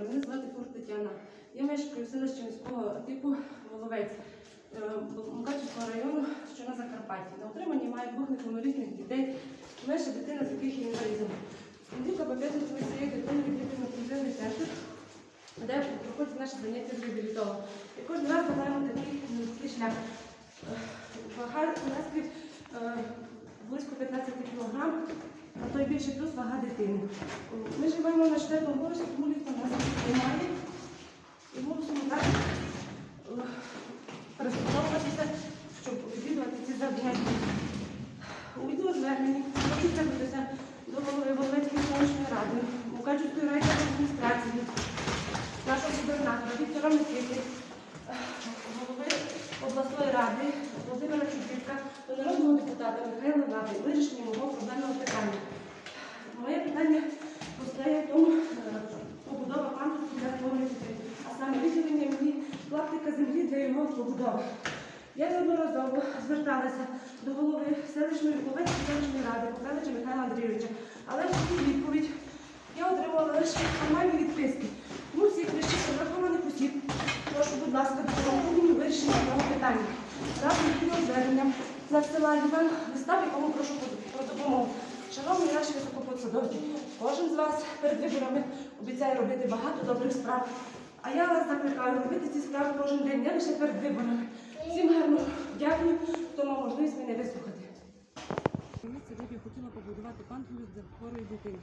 дня. Мене звати Фур Тетяна. Я мешкаю в селищі міського типу Воловець е, Мукачівського району, що на Закарпатті. На утриманні має двох неповнолітніх дітей. Менша дитина з яких є інвалідом. Андрюка по п'ятницю ми цією дитиною відвідуємо інклюзивний центр, де проходять наші заняття з реабілітолога. І кожен раз ми маємо такий шлях. Е, Вага наскрізь е, близько 15 кг, а то й більше плюс вага дитини. Ми живемо на четвертому поверсі, тому Відеозверненні хочу до голови Волинської селищної ради, Мукачівської райадміністрації, нашого губернатора Віктора Микити, голови обласної ради Володимира Чубівка, до народного депутата Михайла Лави, вирішення мого проблемного питання. Моє питання постає в тому, е, побудова пандусу для творених дітей, а саме виділення мені клаптика землі для його побудови. Я неодноразово зверталася до голови селищної Луговецької селищної ради Поклевича Михайла Андрійовича, але цю відповідь я отримала лише формальні відписки. Тому всіх вищих врахованих осіб прошу, будь ласка, допомогти мені у вирішенні цього питання. Разом з відео зверненням надсилаю вам листа, в якому прошу про допомогу. Шановні наші високопосадовці, кожен з вас перед виборами обіцяє робити багато добрих справ. А я вас закликаю робити ці справи кожен день, не лише перед виборами. Всім гарно дякую, хто мав можливість мене вислухати. Місце, де б я хотіла побудувати пандус для хворої дитини.